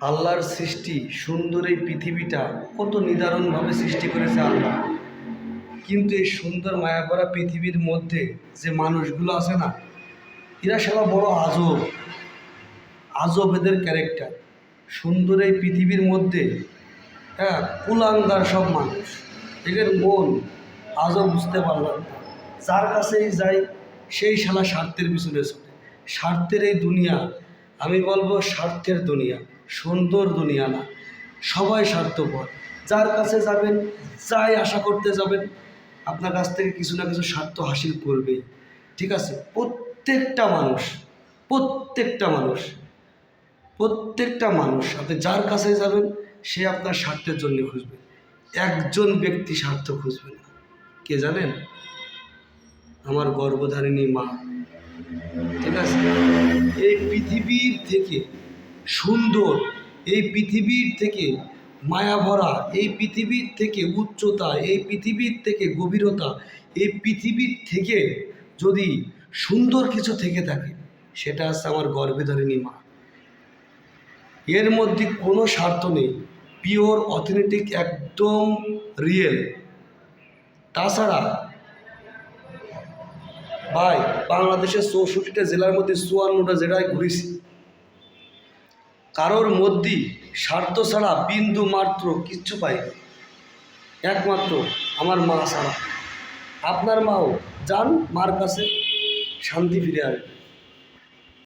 আল্লাহর সৃষ্টি, সুন্দর এই পৃথিবীটা কত নিদারুণভাবে সৃষ্টি করেছে আল্লাহ। কিন্তু এই সুন্দর মায়াভরা পৃথিবীর মধ্যে যে মানুষগুলো আছে না, এরা সবাই বড় আজব। আজব এদের ক্যারেক্টার সুন্দর এই পৃথিবীর মধ্যে হ্যাঁ কুলাঙ্গার সব মানুষ। এদের মন আজও বুঝতে পারলাম যার কাছেই যাই, সেই শালা স্বার্থের পিছনে ছুটে। স্বার্থের এই দুনিয়া আমি বলব স্বার্থের দুনিয়া, সুন্দর দুনিয়া না। সবাই স্বার্থপর। যার কাছে যাবেন, যাই আশা করতে যাবেন, আপনার কাছ থেকে কিছু না কিছু স্বার্থ হাসিল করবেই ঠিক আছে? প্রত্যেকটা মানুষ প্রত্যেকটা মানুষ প্রত্যেকটা মানুষ, আপনি যার কাছে যাবেন, সে আপনার স্বার্থের জন্য খুঁজবে। একজন ব্যক্তি স্বার্থ খুঁজবে না। কে জানেন? আমার গর্ভধারিণী মা। ঠিক আছে? এই পৃথিবীর থেকে সুন্দর, এই পৃথিবীর থেকে মায়া ভরা এই পৃথিবীর থেকে উচ্চতা, এই পৃথিবীর থেকে গভীরতা, এই পৃথিবীর থেকে যদি সুন্দর কিছু থেকে থাকে, সেটা হচ্ছে আমার গর্ভধারিণী মা। এর মধ্যে কোনো স্বার্থ নেই, পিওর, অথেন্টিক, একদম রিয়েল। তাছাড়া ভাই, বাংলাদেশের চৌষট্টিটা জেলার মধ্যে চুয়ান্নটা জেলায় ঘুরেছি। কারোর মধ্যে স্বার্থ ছাড়া বিন্দু মাত্র কিচ্ছু পাইনি একমাত্র আমার মা ছাড়া। আপনার মাও যান মার কাছে, শান্তি ফিরে আসবে।